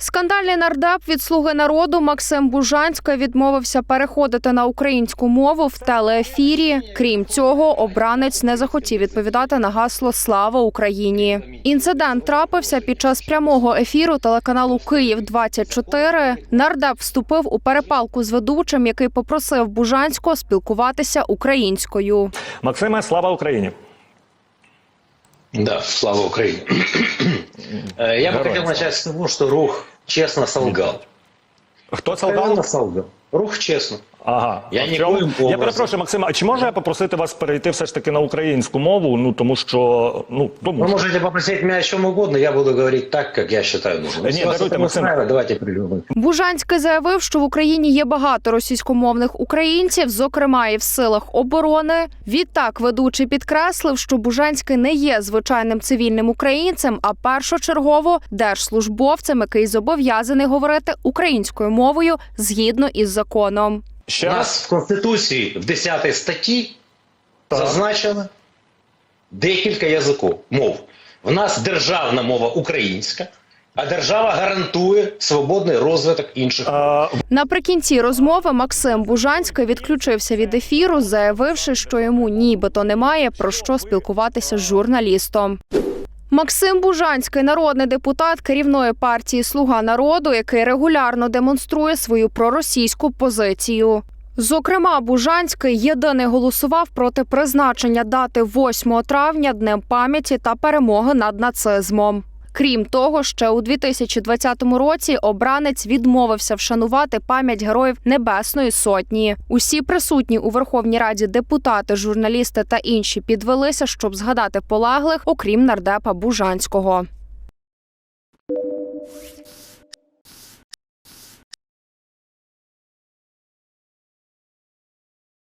Скандальний нардеп від слуги народу Максим Бужанський відмовився переходити на українську мову в телеефірі. Крім цього, обранець не захотів відповідати на гасло Слава Україні. Інцидент трапився під час прямого ефіру телеканалу Київ 24 Нардеп вступив у перепалку з ведучим, який попросив Бужанського спілкуватися українською. Максиме, слава Україні! Да, слава Украине. Э, Я бы хотел начать с того, что Рух честно солгал. Кто солгал. Рух честно. Ага. Я А в нікоїм чому- образом. Я перепрошую, Максима, а чи можу я попросити вас перейти все ж таки на українську мову? Ну тому що ну тому Вы що. можете попросить меня о чем угодно, я буду говорить так, как я считаю нужным. Да Если нет, вас даруйте, это Максим. устраивает, давайте придумаем. Бужанський заявив, що в Україні є багато російськомовних українців, зокрема і в силах оборони. Відтак ведучий підкреслив, що Бужанський не є звичайним цивільним українцем, а першочергово держслужбовцем, який зобов'язаний говорити українською мовою згідно із законом. У Ще раз нас в Конституції в 10 статті Так. зазначено декілька язиків, мов. В нас державна мова українська, а держава гарантує свободний розвиток інших мов. Наприкінці розмови Максим Бужанський відключився від ефіру, заявивши, що йому нібито немає про що спілкуватися з журналістом. Максим Бужанський, народний депутат керівної партії Слуга народу, який регулярно демонструє свою проросійську позицію. Зокрема, Бужанський єдиний голосував проти призначення дати 8 травня днем пам'яті та перемоги над нацизмом. Крім того, ще у 2020 році обранець відмовився вшанувати пам'ять героїв Небесної Сотні. Усі присутні у Верховній Раді депутати, журналісти та інші підвелися, щоб згадати полаглих, окрім нардепа Бужанського.